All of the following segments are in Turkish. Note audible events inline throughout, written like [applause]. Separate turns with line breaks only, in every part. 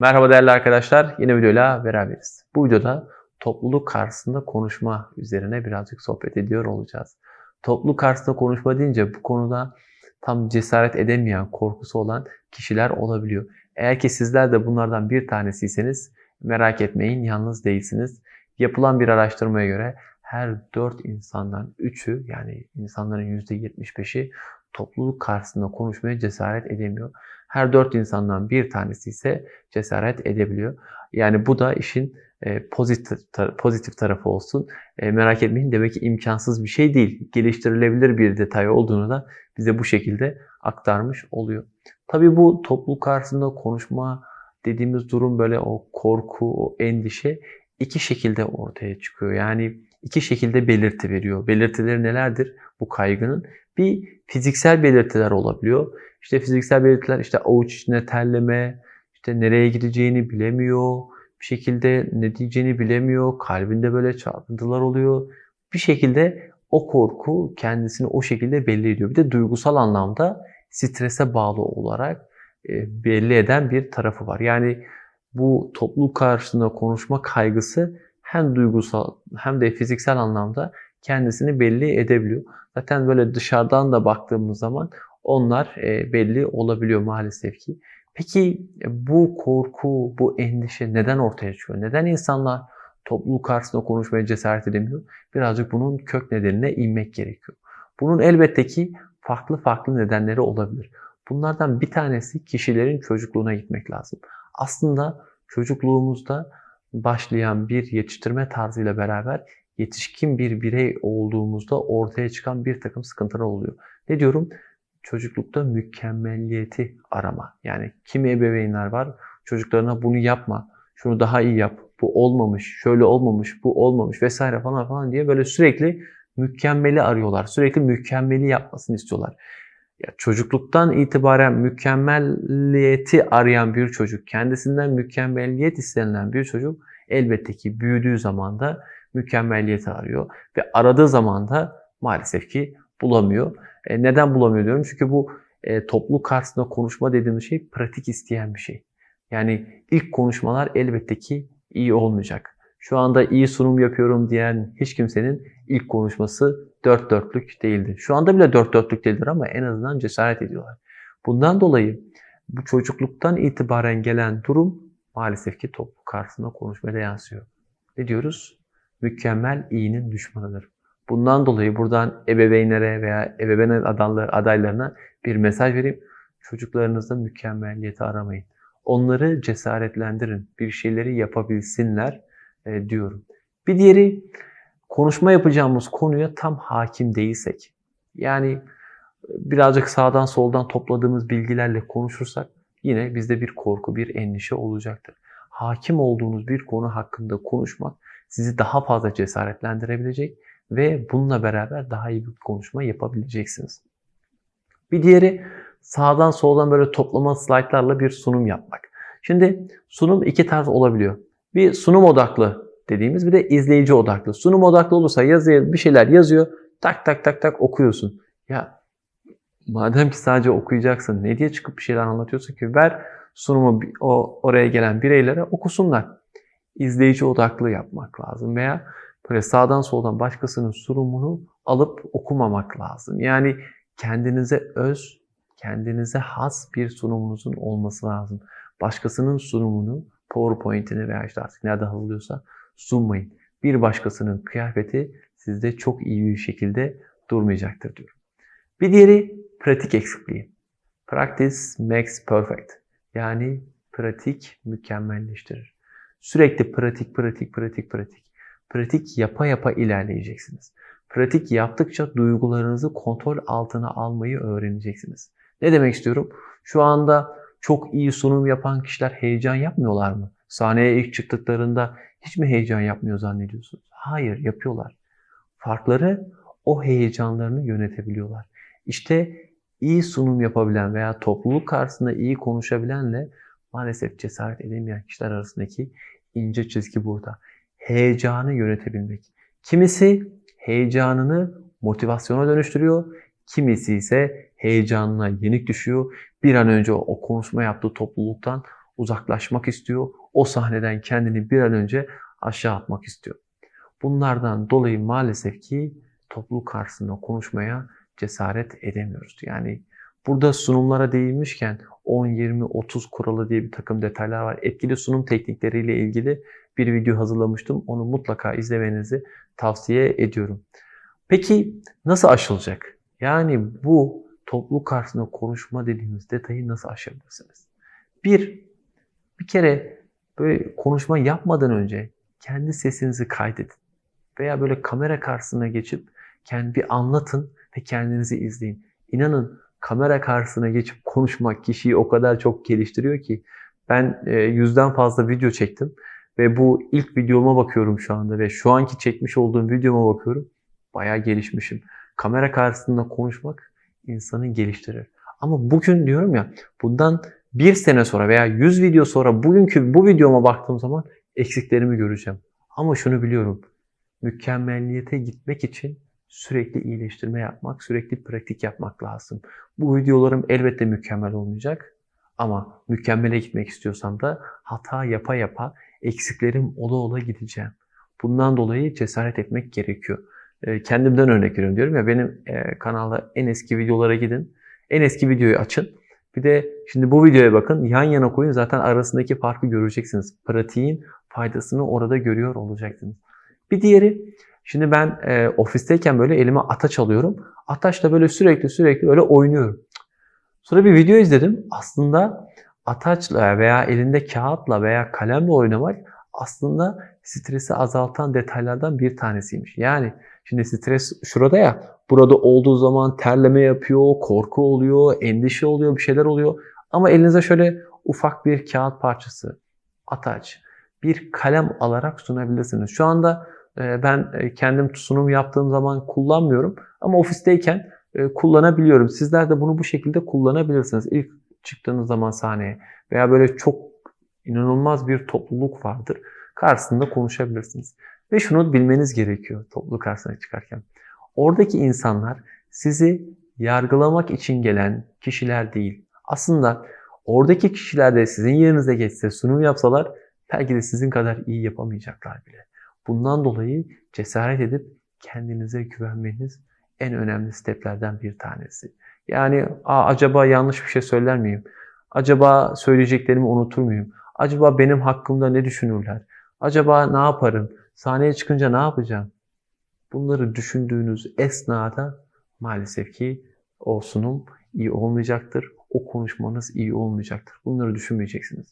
Merhaba değerli arkadaşlar. Yeni videoyla beraberiz. Bu videoda topluluk karşısında konuşma üzerine birazcık sohbet ediyor olacağız. Topluluk karşısında konuşma deyince bu konuda tam cesaret edemeyen, korkusu olan kişiler olabiliyor. Eğer ki sizler de bunlardan bir tanesiyseniz merak etmeyin, yalnız değilsiniz. Yapılan bir araştırmaya göre her 4 insandan 3'ü yani insanların %75'i topluluk karşısında konuşmaya cesaret edemiyor. Her 4 insandan bir tanesi ise cesaret edebiliyor. Yani bu da işin e, pozitif, pozitif tarafı olsun. E, merak etmeyin demek ki imkansız bir şey değil. Geliştirilebilir bir detay olduğunu da bize bu şekilde aktarmış oluyor. Tabii bu topluluk karşısında konuşma dediğimiz durum böyle o korku, o endişe iki şekilde ortaya çıkıyor. Yani iki şekilde belirti veriyor. Belirtileri nelerdir bu kaygının? Bir fiziksel belirtiler olabiliyor. İşte fiziksel belirtiler işte avuç içine terleme, işte nereye gideceğini bilemiyor, bir şekilde ne diyeceğini bilemiyor, kalbinde böyle çarpıntılar oluyor. Bir şekilde o korku kendisini o şekilde belli ediyor. Bir de duygusal anlamda strese bağlı olarak e, belli eden bir tarafı var. Yani bu topluluk karşısında konuşma kaygısı hem duygusal hem de fiziksel anlamda kendisini belli edebiliyor. Zaten böyle dışarıdan da baktığımız zaman onlar e, belli olabiliyor maalesef ki. Peki e, bu korku, bu endişe neden ortaya çıkıyor? Neden insanlar topluluk karşısında konuşmaya cesaret edemiyor? Birazcık bunun kök nedenine inmek gerekiyor. Bunun elbette ki farklı farklı nedenleri olabilir. Bunlardan bir tanesi kişilerin çocukluğuna gitmek lazım. Aslında çocukluğumuzda başlayan bir yetiştirme tarzıyla beraber yetişkin bir birey olduğumuzda ortaya çıkan bir takım sıkıntılar oluyor. Ne diyorum? Çocuklukta mükemmelliyeti arama. Yani kimi ebeveynler var çocuklarına bunu yapma, şunu daha iyi yap, bu olmamış, şöyle olmamış, bu olmamış vesaire falan falan diye böyle sürekli mükemmeli arıyorlar. Sürekli mükemmeli yapmasını istiyorlar. Ya çocukluktan itibaren mükemmelliyeti arayan bir çocuk, kendisinden mükemmelliyet istenilen bir çocuk elbette ki büyüdüğü zaman da mükemmelliyeti arıyor ve aradığı zaman da maalesef ki bulamıyor. E, neden bulamıyor diyorum? Çünkü bu e, topluluk karşısında konuşma dediğimiz şey pratik isteyen bir şey. Yani ilk konuşmalar elbette ki iyi olmayacak. Şu anda iyi sunum yapıyorum diyen hiç kimsenin ilk konuşması dört dörtlük değildir. Şu anda bile dört dörtlük değildir ama en azından cesaret ediyorlar. Bundan dolayı bu çocukluktan itibaren gelen durum maalesef ki topluluk karşısında konuşmaya yansıyor. Ne diyoruz? Mükemmel iyinin düşmanıdır. Bundan dolayı buradan ebeveynlere veya ebeveyn adaylar, adaylarına bir mesaj vereyim. Çocuklarınızda mükemmelliyeti aramayın. Onları cesaretlendirin. Bir şeyleri yapabilsinler e, diyorum. Bir diğeri konuşma yapacağımız konuya tam hakim değilsek. Yani e, birazcık sağdan soldan topladığımız bilgilerle konuşursak yine bizde bir korku, bir endişe olacaktır. Hakim olduğunuz bir konu hakkında konuşmak sizi daha fazla cesaretlendirebilecek ve bununla beraber daha iyi bir konuşma yapabileceksiniz. Bir diğeri sağdan soldan böyle toplama slaytlarla bir sunum yapmak. Şimdi sunum iki tarz olabiliyor. Bir sunum odaklı dediğimiz bir de izleyici odaklı. Sunum odaklı olursa yazıyor, bir şeyler yazıyor. Tak tak tak tak okuyorsun. Ya madem ki sadece okuyacaksın ne diye çıkıp bir şeyler anlatıyorsun ki ver sunumu o oraya gelen bireylere okusunlar. İzleyici odaklı yapmak lazım veya böyle sağdan soldan başkasının sunumunu alıp okumamak lazım. Yani kendinize öz, kendinize has bir sunumunuzun olması lazım. Başkasının sunumunu, PowerPoint'ini veya işte artık nerede hazırlıyorsa sunmayın. Bir başkasının kıyafeti sizde çok iyi bir şekilde durmayacaktır diyorum. Bir diğeri pratik eksikliği. Practice makes perfect. Yani pratik mükemmelleştirir. Sürekli pratik, pratik, pratik, pratik. Pratik yapa yapa ilerleyeceksiniz. Pratik yaptıkça duygularınızı kontrol altına almayı öğreneceksiniz. Ne demek istiyorum? Şu anda çok iyi sunum yapan kişiler heyecan yapmıyorlar mı? Sahneye ilk çıktıklarında hiç mi heyecan yapmıyor zannediyorsunuz? Hayır, yapıyorlar. Farkları o heyecanlarını yönetebiliyorlar. İşte iyi sunum yapabilen veya topluluk karşısında iyi konuşabilenle maalesef cesaret edemeyen kişiler arasındaki ince çizgi burada. Heyecanı yönetebilmek. Kimisi heyecanını motivasyona dönüştürüyor. Kimisi ise heyecanına yenik düşüyor. Bir an önce o konuşma yaptığı topluluktan uzaklaşmak istiyor. O sahneden kendini bir an önce aşağı atmak istiyor. Bunlardan dolayı maalesef ki topluluk karşısında konuşmaya cesaret edemiyoruz. Yani burada sunumlara değinmişken 10, 20, 30 kuralı diye bir takım detaylar var. Etkili sunum teknikleriyle ilgili bir video hazırlamıştım. Onu mutlaka izlemenizi tavsiye ediyorum. Peki nasıl aşılacak? Yani bu topluluk karşısında konuşma dediğimiz detayı nasıl aşabilirsiniz? Bir, bir kere böyle konuşma yapmadan önce kendi sesinizi kaydedin. Veya böyle kamera karşısına geçip kendi bir anlatın ve kendinizi izleyin. İnanın kamera karşısına geçip konuşmak kişiyi o kadar çok geliştiriyor ki ben e, yüzden fazla video çektim ve bu ilk videoma bakıyorum şu anda ve şu anki çekmiş olduğum videoma bakıyorum. Bayağı gelişmişim. Kamera karşısında konuşmak insanı geliştirir. Ama bugün diyorum ya bundan bir sene sonra veya 100 video sonra bugünkü bu videoma baktığım zaman eksiklerimi göreceğim. Ama şunu biliyorum. Mükemmelliyete gitmek için sürekli iyileştirme yapmak, sürekli pratik yapmak lazım. Bu videolarım elbette mükemmel olmayacak. Ama mükemmele gitmek istiyorsam da hata yapa yapa eksiklerim ola ola gideceğim. Bundan dolayı cesaret etmek gerekiyor. Kendimden örnek veriyorum diyorum ya benim kanalda en eski videolara gidin. En eski videoyu açın. Bir de şimdi bu videoya bakın yan yana koyun zaten arasındaki farkı göreceksiniz. Pratiğin faydasını orada görüyor olacaksınız. Bir diğeri şimdi ben e, ofisteyken böyle elime ataç alıyorum. Ataçla böyle sürekli sürekli öyle oynuyorum. Sonra bir video izledim. Aslında ataçla veya elinde kağıtla veya kalemle oynamak aslında stresi azaltan detaylardan bir tanesiymiş. Yani şimdi stres şurada ya, burada olduğu zaman terleme yapıyor, korku oluyor, endişe oluyor, bir şeyler oluyor. Ama elinize şöyle ufak bir kağıt parçası, ataç, bir kalem alarak sunabilirsiniz. Şu anda ben e, kendim sunum yaptığım zaman kullanmıyorum ama ofisteyken e, kullanabiliyorum. Sizler de bunu bu şekilde kullanabilirsiniz. İlk çıktığınız zaman sahneye veya böyle çok inanılmaz bir topluluk vardır. Karşısında konuşabilirsiniz. Ve şunu bilmeniz gerekiyor topluluk karşısına çıkarken. Oradaki insanlar sizi yargılamak için gelen kişiler değil. Aslında oradaki kişiler de sizin yerinize geçse, sunum yapsalar belki de sizin kadar iyi yapamayacaklar bile. Bundan dolayı cesaret edip kendinize güvenmeniz en önemli steplerden bir tanesi. Yani Aa, acaba yanlış bir şey söyler miyim? Acaba söyleyeceklerimi unutur muyum? Acaba benim hakkımda ne düşünürler? Acaba ne yaparım? Sahneye çıkınca ne yapacağım? Bunları düşündüğünüz esnada maalesef ki o sunum iyi olmayacaktır. O konuşmanız iyi olmayacaktır. Bunları düşünmeyeceksiniz.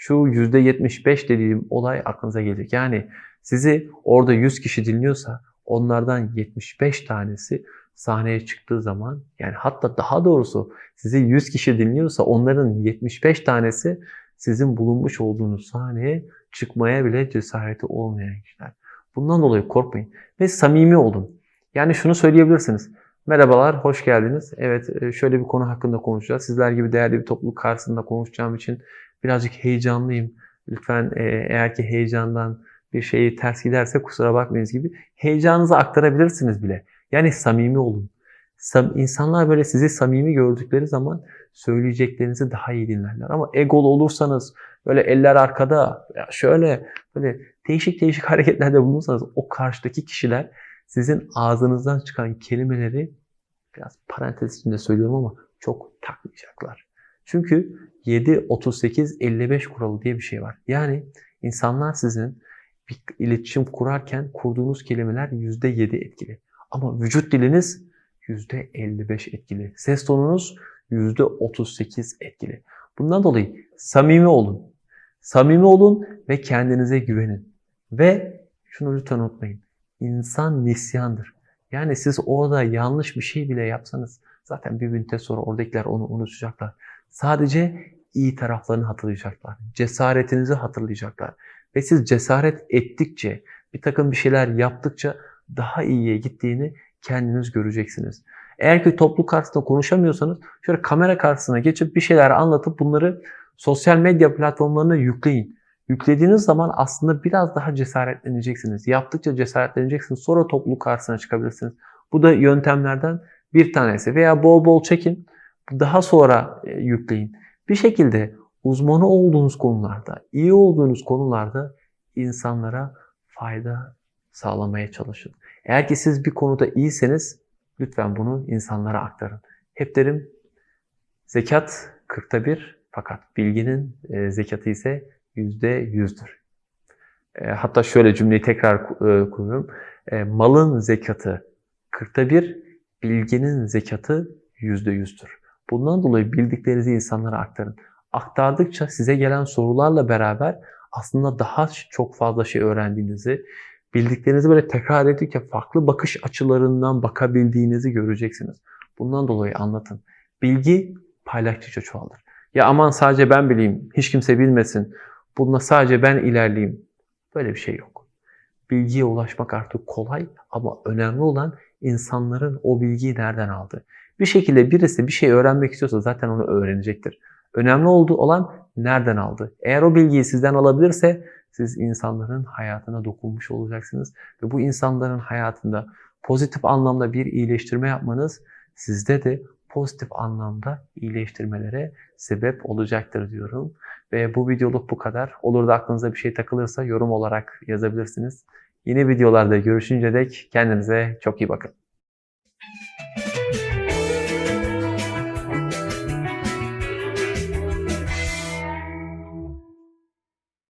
Şu %75 dediğim olay aklınıza gelecek. Yani sizi orada 100 kişi dinliyorsa onlardan 75 tanesi sahneye çıktığı zaman yani hatta daha doğrusu sizi 100 kişi dinliyorsa onların 75 tanesi sizin bulunmuş olduğunuz sahneye çıkmaya bile cesareti olmayan kişiler. Bundan dolayı korkmayın ve samimi olun. Yani şunu söyleyebilirsiniz. Merhabalar, hoş geldiniz. Evet, e, şöyle bir konu hakkında konuşacağız. Sizler gibi değerli bir topluluk karşısında konuşacağım için birazcık heyecanlıyım. Lütfen e, eğer ki heyecandan bir şeyi ters giderse kusura bakmayınız gibi heyecanınızı aktarabilirsiniz bile. Yani samimi olun. İnsanlar böyle sizi samimi gördükleri zaman söyleyeceklerinizi daha iyi dinlerler. Ama egolu olursanız böyle eller arkada şöyle böyle değişik değişik [laughs] hareketlerde bulunursanız o karşıdaki kişiler sizin ağzınızdan çıkan kelimeleri biraz parantez içinde söylüyorum ama çok takmayacaklar. Çünkü 7 38 55 kuralı diye bir şey var. Yani insanlar sizin bir iletişim kurarken kurduğunuz kelimeler %7 etkili. Ama vücut diliniz %55 etkili. Ses tonunuz %38 etkili. Bundan dolayı samimi olun. Samimi olun ve kendinize güvenin. Ve şunu lütfen unutmayın. İnsan nisyandır. Yani siz orada yanlış bir şey bile yapsanız zaten bir müddet sonra oradakiler onu unutacaklar. Sadece iyi taraflarını hatırlayacaklar. Cesaretinizi hatırlayacaklar. Ve siz cesaret ettikçe, bir takım bir şeyler yaptıkça daha iyiye gittiğini kendiniz göreceksiniz. Eğer ki toplu karşısında konuşamıyorsanız şöyle kamera karşısına geçip bir şeyler anlatıp bunları sosyal medya platformlarına yükleyin. Yüklediğiniz zaman aslında biraz daha cesaretleneceksiniz. Yaptıkça cesaretleneceksiniz. Sonra toplu karşısına çıkabilirsiniz. Bu da yöntemlerden bir tanesi. Veya bol bol çekin. Daha sonra e, yükleyin. Bir şekilde uzmanı olduğunuz konularda, iyi olduğunuz konularda insanlara fayda sağlamaya çalışın. Eğer ki siz bir konuda iyiyseniz lütfen bunu insanlara aktarın. Hep derim zekat 40'ta bir fakat bilginin e, zekatı ise %100'dür. E, hatta şöyle cümleyi tekrar kuruyorum. Malın zekatı 40'ta bir, bilginin zekatı %100'dür. Bundan dolayı bildiklerinizi insanlara aktarın. Aktardıkça size gelen sorularla beraber aslında daha çok fazla şey öğrendiğinizi, bildiklerinizi böyle tekrar edince farklı bakış açılarından bakabildiğinizi göreceksiniz. Bundan dolayı anlatın. Bilgi paylaştıkça çoğalır. Ya aman sadece ben bileyim, hiç kimse bilmesin. Bununla sadece ben ilerleyeyim. Böyle bir şey yok. Bilgiye ulaşmak artık kolay ama önemli olan insanların o bilgiyi nereden aldığı. Bir şekilde birisi bir şey öğrenmek istiyorsa zaten onu öğrenecektir. Önemli olduğu olan nereden aldı. Eğer o bilgiyi sizden alabilirse siz insanların hayatına dokunmuş olacaksınız ve bu insanların hayatında pozitif anlamda bir iyileştirme yapmanız sizde de pozitif anlamda iyileştirmelere sebep olacaktır diyorum. Ve bu videoluk bu kadar. Olur da aklınıza bir şey takılırsa yorum olarak yazabilirsiniz. Yeni videolarda görüşünce dek kendinize çok iyi bakın.